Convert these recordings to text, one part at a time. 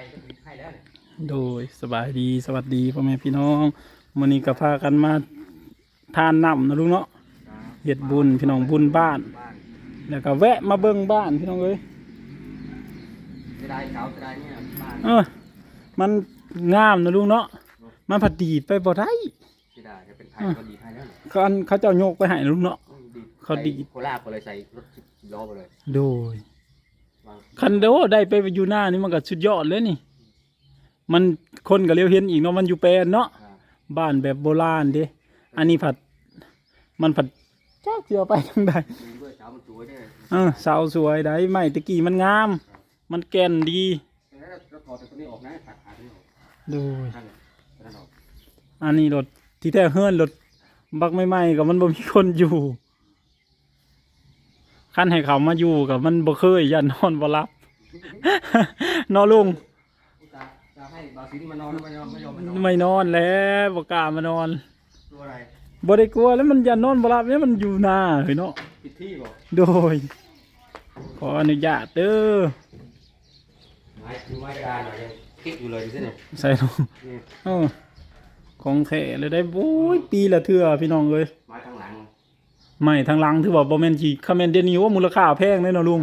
ยก็มีให้แล้วเนี่ยโดยสบายดีสวัสดีพ่อแม่พี่น้องมื้อนี้ก็พากันมาทานน้ำนะลุงเนาะเฮ็ดบุญพี่น้องบุญบ้าน บ้านแล้วก็แวะมาเบิ่งบ้านพี่น้องเอ้ยจะได้เก่าจะได้เนี่ยบ้านเออ มันงามนะลุงเนาะมันผัดดีดไปบ่ได้จะได้จะเป็นไทยก็ดีให้แล้วเนี่ยเขาอันเขาเจ้ายกไปให้ลุงเนาะ อืมดีเขาดีใส่โคราชไปเลยใส่รถสิบล้อไปเลย โดยวาง คันโดได้ไปอยู่หน้านี่มันก็สุดยอดเลยนี่ มันคนก็เลี้ยวเห็นอีกเนาะมันอยู่แปลนเนาะครับบ้านแบบโบราณเด้อันนี้ผัด มันผัดจ้าเจียวไปทางใดมีด้วยเช้ามันสวยด้วยเออเสาสวยได้ไม้ตะกี้มันงาม มันแก่นดีแล้วเราถอดแต่ตัวนี้ออกนะตัดขาดนี่ออกโดยนั่นแหละนั่นออกอันนี้รถที่แท้เฮือนรถบักใหม่ๆกับมันบ่มีคนอยู่ คันให้เขามาอยู่กับมันบ่เคยยันนอนบ่หลับนอนลุงจะจะให้บาซินมานอนไม่ยอมไม่ยอมมานอนไม่นอนแล้วบ่กล้ามานอนตัวอะไรบ่ได้กลัวแล้วมันยันนอนบ่หลับเนี่ยมันอยู่หน้าเฮ้ยเนาะผิดที่บอกโดย ขออนุญาตเด้อไม้ดูไม้กระดานหน่อยยังคิดอยู่เลยดูสิเนี่ยใส่ลงนี่เออของแท้เลยได้โอ้ยปีละเทื่อพี่น้องเอ้ย ไม้ข้างหลัง ไม่ทางหลังถือว่าบ่แม่นสิคาแม่นเดี๋ยวนี้ว่ามูลค่าแพงเลยเนาะลุง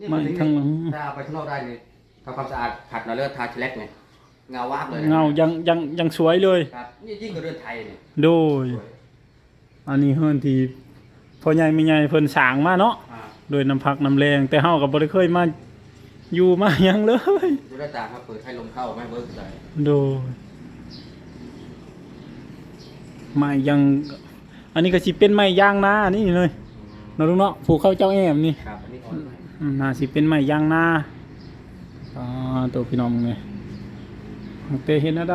นี่ไม้นข้างหลัง ถ้าเอาไปข้างนอกได้นี่ทำความสะอาดขัดหน่อยเลือดทาเชล็กเนี่ยเงาวาบเลยนะเงายังยังยังสวยเลย ครับนี่ยิ่งกว่าเรือนไทยเนี่ยโดยอันนี้เฮือนที่พ่อใหญ่แม่ใหญ่เพิ่นสร้างมาเนาะอ่าโดยน้ำพักน้ำแรงแต่เฮาก็บ่ได้เคยมาอยู่มาหยังเลย ดูหน้าต่างครับเปิดให้ลมเข้าไม่เบิกเลยโดยไม้ยัง อันนี้ก็สิเป็นไม้ยางนานี่เลยเนาะลุงเนาะผูกเข้าเจ้าแอมนี่ครับอันนี้อ่อนหน่อยอืมน่าสิเป็นไม้ยางนาอ่าตัวพี่น้องไงแต่เห็นอะไร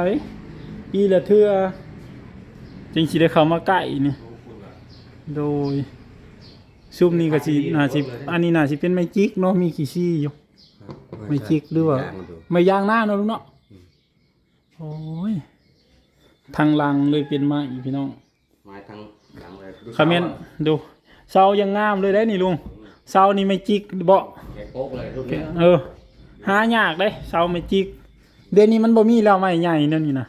ปีละเทื่อจริงสิได้เข้ามาใกล้นี่ โอ้คุณว่ะโดยซุมนี้ก็สิน่าสิอันนี้น่าสิเป็นไม้จิกเนาะมีขี้ซี่อยู่ ไม่จิกหรือว่าย่งมันดูไม้ยางนาเนาะลุงเนาะโอ้ยทางหลังเลยเป็นไม้พี่น้อง ไม้ทั้งหลังเลยดู คอมเมนต์ดูเสายังงามเลยได้นี่ลุงเสานี่ไม่จิกบ่แกะโป๊กเลยรุ่นนี้เออ หายากเลยเสาไม่จิก เดี๋ยวนี้มันบ่มีแล้วไม้ใหญ่นั่นนี่นะ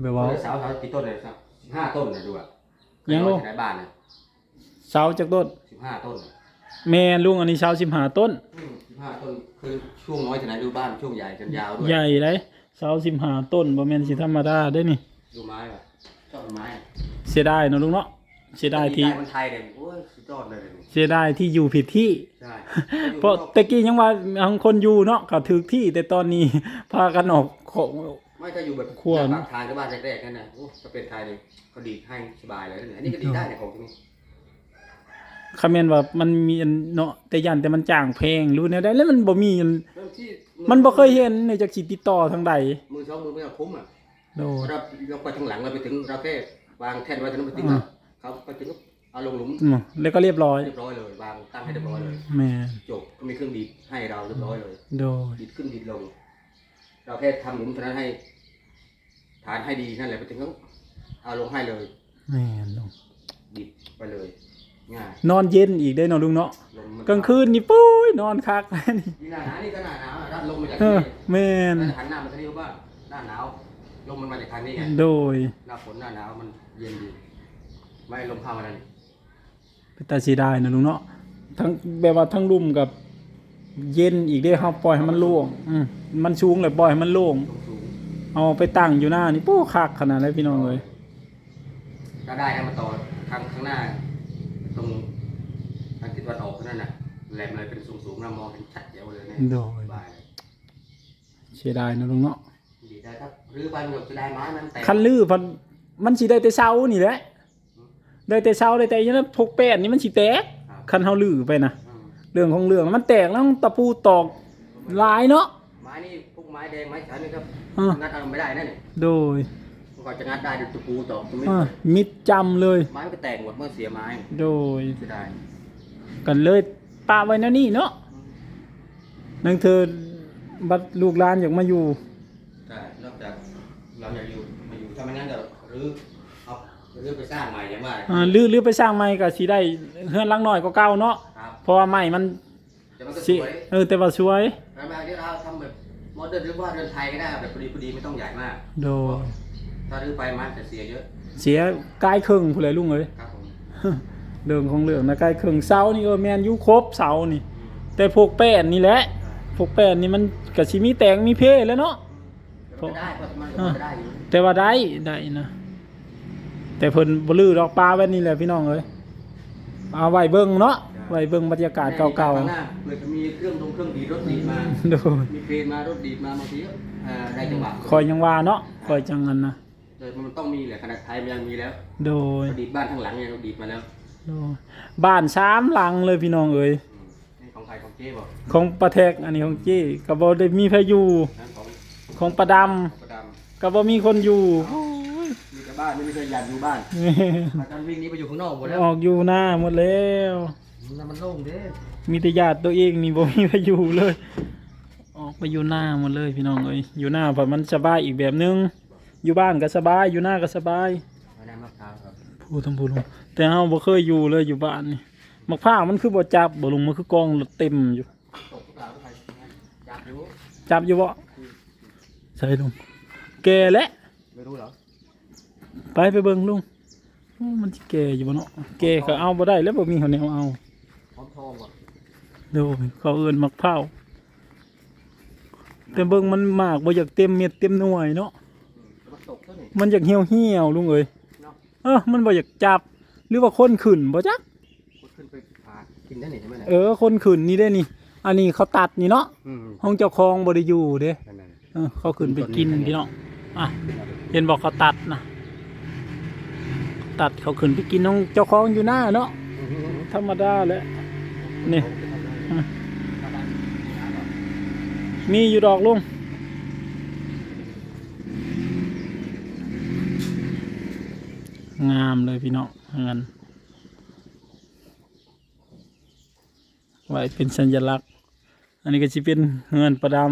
แบบว่าเสาเสากี่ต้นเลยครับสิบห้าต้นเลยดูอะยังลูกที่ไหนบ้านเนี่ยเสาจากต้นสิบห้าต้นน่ะแม่ลุงอันนี้เสาสิบห้าต้นอืมสิบห้าต้นคือช่วงน้อยที่ไหนดูบ้านช่วงใหญ่จนยาวด้วยใหญ่เลยเสาสิบห้าต้นบ่แม่นสิธรรมดาได้นี่ดูไม้ป่ะชอบไม้อะเสียดายเนาะลุงเนาะ เสียดายที่ได้คนไทยเนี่ยโอ้ยสุดยอดเลยเนี่ยเสียดายที่อยู่ผิดที่ ใช่เพราะตะกี้ยังว่าบางคนอยู่เนาะก็ถึกที่ แต่ตอนนี้ พากันออกของ ไม่ก็อยู่แบบควรปากทางกับบ้านแรกๆนั่นนะโอ้ถ้าเป็นไทยเนี่ยเขาดีดให้สบายเลยเนี่ยอันนี้ก็ดีดได้เนี่ยของที่นี่คอมเมนต์ว่ามันมีอันเนาะแต่ยันแต่มันจ้างแพงรู้แนวใดแล้วมันบ่มีอันเริ่มที่มันบ่เคยเห็นในจากสิติดต่อทางใดมือสองมือไม่เอาคุ้มอะโดยเราเราไปทางหลังเราไปถึงเราแค่วางแท่นไว้ตรงนั้นไปถึงอ่า เขาไปถึงเอาลงหลุมอืมแล้วก็เรียบร้อยเรียบร้อยเลยวางตั้งให้เรียบร้อยเลยแม่จบก็มีเครื่องดีดให้เราเรียบร้อยเลยโดยดีดขึ้นดีดลง เราแค่ทำหลุมเท่านั้นให้ ฐานให้ดีนั่นแหละไปถึงเขาเอาลงให้เลย แม่ลุงดีดไปเลย ง่ายนอนเย็นอีกได้เนาะลุงเนาะลงมันกลางคืนนี่ปุ้ยนอนคักนี่นี่หน้าหนาวนี่ก็หน้าหนาวอะรับลมมาจากเอที่อนี่แม่นแต่หันหน้ามาทางนี้ว่าหน้าหนาวลมมันมาจากทางนี้ไงโดยหน้าฝนหน้าหนาวมันเย็นดี ไม่ลมเข้ามาแล้วนี่เป็นตาสีได้นะลุงเนาะทั้งแบบว่าทั้งลุ่มกับเย็นอีกได้เฮาปล่อยให้มันโล่งอืมมันสูงเลยปล่อยให้มันโล่งสูงสูงเอาไปตั้งอยู่หน้านี่ปู้คักขนาดเลยพี่น้องเลยก็ได้ให้มาต่อข้างข้างหน้า ตรงทางทิศตะวันออกนั่นน่ะแหลมเลยเป็นสูงสูงๆเรามองเห็นชัดเจ๋วเลยเนี่ยโดยสบายเลยเสียดายนะลุงเนาะดีได้ครับรื้อไปมันจะได้ไม้มันแตกคันลือพันมันสิได้แต่เช้านี่แหละ ได้แต่เช้าได้แต่ยันพกแป้นนี่มันสิแตกครับคันเฮาลือไปนะอืมเรื่องของเรื่องมันแตกแล้วตะปูตอกหลายเนาะไม้นี่พวกไม้แดงไม้ขาวนี่ครับอ่างัดเอาไม่ได้นั่นนี่โดยมันก็จะงัดได้ด้วยตะปูตอกตรงนี้อ่ามิดจำเลย ไม้มันก็แตกหมดเมื่อเสียไม้ โดยเสียดายกันเลยปาไว้แนวนี่เนาะนั่นเธอบัดลูกหลานอยากมาอยู่ใช่นอกจากเราอยากอยู่มาอยู่ถ้าไม่งั้นเดี๋ยวรื้อเอา รื้อไปสร้างใหม่อย่างว่าอ่าลือลือไปสร้างใหม่ก็สิได้เฮือนหลังน้อยก็เก่าเนาะครับเพราะว่าใหม่มันแต่มันก็สสิวยเออแต่ว่าสวยทำไมที่เราทำแบบมอเดินหรือว่าเดินไทยก็ได้แบบพอดีพอดีไม่ต้องใหญ่มาก โดยถ้ารื้อไปมันจะเสียเยอะเสียกายครึ่งผู้ใดลุงเอ้ย ครับผมเรื่องของเรื่องนะกายครึ่งเสานี่เออแม่นอยู่ครบเสานี่แต่พวกแป้นนี่แหละพวกแป้นนี่มันก็สิมีแตงมีเพแล้วเนาะก็ได้ก็มันก็ได้อยู่แต่ว่าได้ได้นะ แต่เพิ่นบ่ลือดอกปลาไว้นี่แหละพี่น้องเอ้ยเอาไว้เบิ่งเนาะไว้เบิ่งบรรยากาศเก่าข้งหน้เผื่อจะมีเครื่องดงเครื่องดีดรถดีดมาๆโดยมีเครนมารถดีดมาบางทีก็อ่าได้จังหวะคอยยังว่าเนาะคอยจังนั้นนะโดยมันต้องมีแหละขนาดไทยมันยังมีแล้วโดยดีดบ้านข้างหลังยังดีดมาแล้วโดยบ้านสามหลังเลยพี่น้องเอ้ยอืมนี่ของใครของเจ๊บอกของประแทกอันนี้ของเจ้ก็บ่ได้มีพายุนั่นของของประดำประดก็บ่มีคนอยู่โอ้ยำมีแต่ บ้านไม่มีใครอยากอยู่บ้านมาตอนวิ่งหนี้ไปอยู่ข้างนอกหมดแล้วออกอยู่หน้าหมดแล้ว นั่นมันโล่งเด้มีแต่ญาติตัวเองนี่บ่มีพายุเลย ออกไปอยู่หน้าหมดเลยพี่น้องเอ้ยอยู่หน้าเพราะมันสบายอีกแบบนึง อยู่บ้านก็สบายอยู่หน้าก็สบาย มาน้ำมะพร้าวครับพูดทั้งพูดลงแต่เฮาบ่เคยอยู่เลยอยู่บ้านนี่มะพร้าวมันคือบ่จับบ่ลงมันคือกองเต็มอยู่ ตกทุกหลังทุกใครอยากอยู่จับอยู่บ่ใช่ลุงแก่แล้วไม่รู้เหรอ ไปไปเบิ่งลุงโอ้มันสิแก่อยู่บ่เนาะแก่ก็เอาบ่ได้แล้วบ่มีเขาแนวเอาพร้อมทองว่ะเดี๋ยวเขาเอิ้นมะพร้าวแต่เบิ่งมันมากบ่อยากเต็มเม็ดเต็มหน่วยเนาะอืมแต่มันตกซะนี่มันอยากเหี่ยวเหี่ยวๆลุงเอ้ยเนาะเออมันบ่อยากจับหรือว่าคนขึ้นบ่จักขุดขึ้นไปผ่ากินได้นี่ใช่ไหมเนี่ยเออคนขึ้นนี่ได้นี่ อันนี้เขาตัดนี่เนาะอืมห้องเจ้าของบ่ได้อยู่เด้นั่นน่ะเออเขาขึ้นไปกินพี่น้องอะเห็นบอกเขาตัดนะ ตัดเขาขึ้นไปกินน้องเจ้าของอยู่หน้าเนาะธรรมดาแหละนี่ มีอยู่ดอกลุงงามเลยพี่น้องเงินไว้เป็นสัญลักษณ์ อันนี้ก็จะเป็นเงินประดำ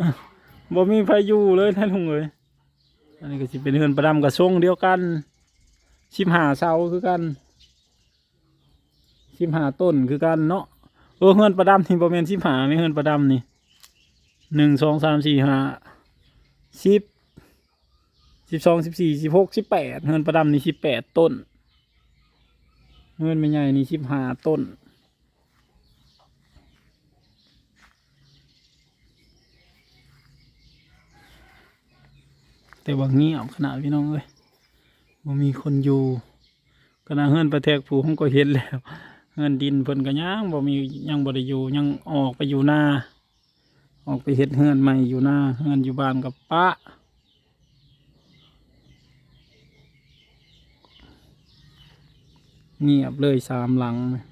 อะบ่มีไฟอยู่เลยท่านลุงเอ้ย อันนี้ก็จะเป็นเงินประดำกับทรงเดียวกันชิมหาเสาคือกันชิมหาต้นคือกันเนาะเออเงินประดำนี่ประมาณชิมหาไม่เงินประดำนี่หนึ่งสองสามสี่ห้าสิบสิบสองสิบสี่สิบหกสิบแปดเงินประดำนี่สิบแปดต้นเงินไม่ใหญ่นี่สิบห้าต้น แต่ว่าเงียบขนาดพี่น้องเอ้ยบ่มีคนอยู่ขณะเฮือนประแทกผูผมก็เห็นแล้วเฮือนดินเพิ่นก็ยังบ่มียังบ่ได้อยู่ยังออกไปอยู่หน้า ออกไปเฮ็ดเฮือนใหม่อยู่หน้าเฮือนอยู่บ้านกับป้าเงียบเลยสามหลังเลย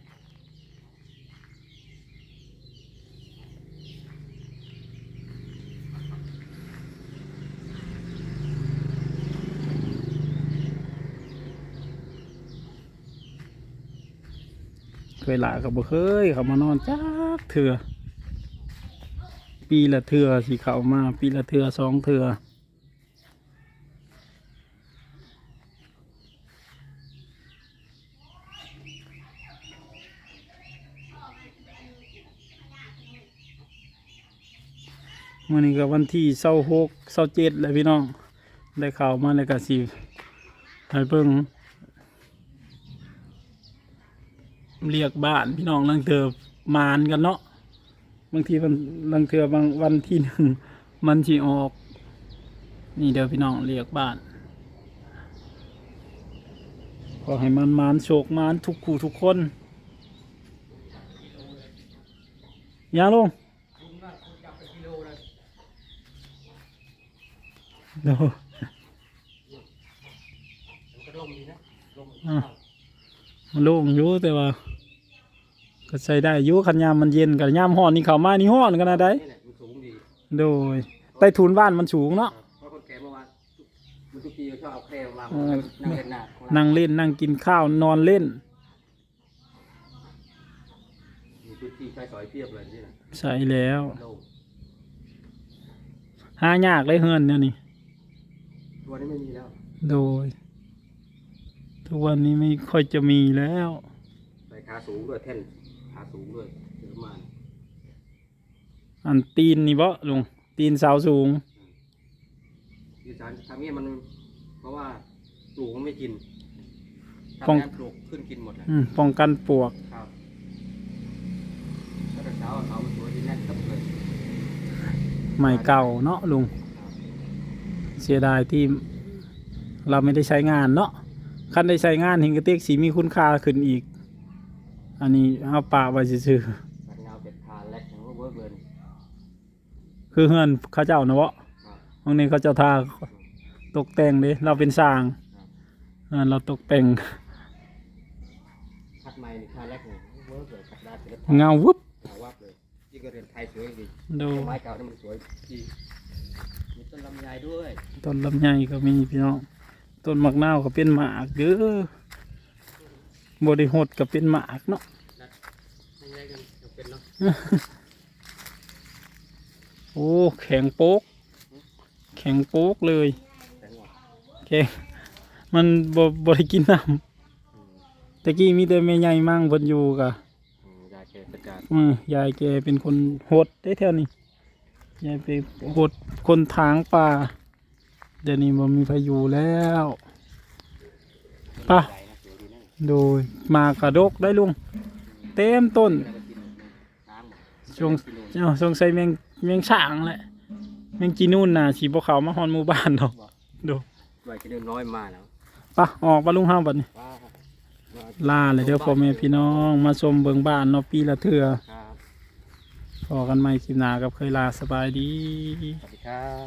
ยหลากับบ่เคย เขามานอนจักเถื่อปีละเถื่อสิเขามา ปีละเถื่อสองเถื่อวันนี้ก็วันที่เศร้าหกเศร้าเจ็ดแล้วพี่น้อง ได้ข่าวมาแล้วก็สิให้เบิ่ง เรียกบ้านพี่น้องลังเธอมานกันเนาะบางทีมันลังเธอบางวันที่หนึ่งมันชีออก นี่เดี๋ยวพี่น้องเรียกบ้านขอให้มันมานโชคมานทุกคู่ทุกคนยาลงเดี๋ยวมันก็ล่มดีนะลมอะมันโล่งอยู่แต่ว่า ก็ใช้ได้อยู่ขันยามมันเย็นกับยามห้อนนี่เขามานี่ห้อนกันนะได้นี่แหละมันสูงดีโดยใต้ถุนบ้านมันสูงเนาะเพราะคนแก่เมื่อวานมันทุกปีชอบเอาแคร่มาเออนั่งเล่นหน้าของเรานั่งเล่นนั่งกินข้าวนอนเล่น มีพื้นที่ใช้สอยเพียบเลยนี่นะใช่แล้วโล่งหายากเลยเฮือนเนี่ยนี่ตัวนี้ไม่มีแล้วโดย ทุกวันนี้ไม่ค่อยจะมีแล้ว ใส่ขาสูงด้วยแท่น ขาสูงด้วยเยอะมากอันตีนนี่บ่ลุงตีนเสาสูงอีสานทำนี้มันเพราะว่าปลูกมันไม่กินป้องทำงานปลูกขึ้นกินหมดเลยอืมป้องกันปลวกครับแล้วแต่เช้าเสามันสวยดีแน่นตับเลยใหม่เก่าเนาะลุงครับเสียดายที่เราไม่ได้ใช้งานเนาะคันได้ใช้งานเห็นกระเตกสีมีคุณค่าขึ้นอีก อันนี้เอาปะไว้ซื่อตัดเงาเป็ดทานแลกอย่างว่าเวิร์กเลยๆคือเฮือนเขาเจ้านะเวะครับบางนี้เขาเจ้าทาตกแต่งเด้เราเป็นสร้างเฮือนเราตกแต่งคัดไม้นี่ทานแลกเนี่ยเวิร์กเลยคัดได้เป็นรถเงาวุบเงาวับเลยที่ก็เรียนไทยสวยดีดูต้นไม้เก่านี่มันสวยดีมีต้นลำไยด้วยต้นลำไยก็มีพี่น้อง ต้นมักนาวก็เป็นหมากเด้อ บริหดก็เป็นหมากเนาะลำไยกันจะเป็นเนาะโอ้แข็งโป๊ก แข็งโป๊กเลยแต่งอกแข็งมันบ่บ่ได้กินน้อืมำตะกี้มีแต่แม่ใหญ่มั่งเพิ่นอยู่กะอืมยาแก้ประจานอืมยายแกเป็นคนโหดได้แถวนี้ยายไปโหดคนทางป่าเดี๋ยวนี้บ่มีพายุแล้วไป่ะใหญ่นะสวย ดีนะโดยมากระดกได้ลุง เต็มต้นแล้วก็กินน้ำหมดช่วงกินนู่เอ้าสงสัยแมงแมงช่างแหละแมงจีนู่นน่ะสีบ่เขามาฮอนหมู่บ้านดอกดูไว้กินนู่นน้อยมาแล้วไป่ะออกมาลุงห้าบัดนี้ลาเลยเด้อพ่อแม่พี่น้องมาชมเบิงบ้านเนาะปีละเทื่อพอกันใหม่คลิปหนากับเคยลาสบายดีสวัสดีครับ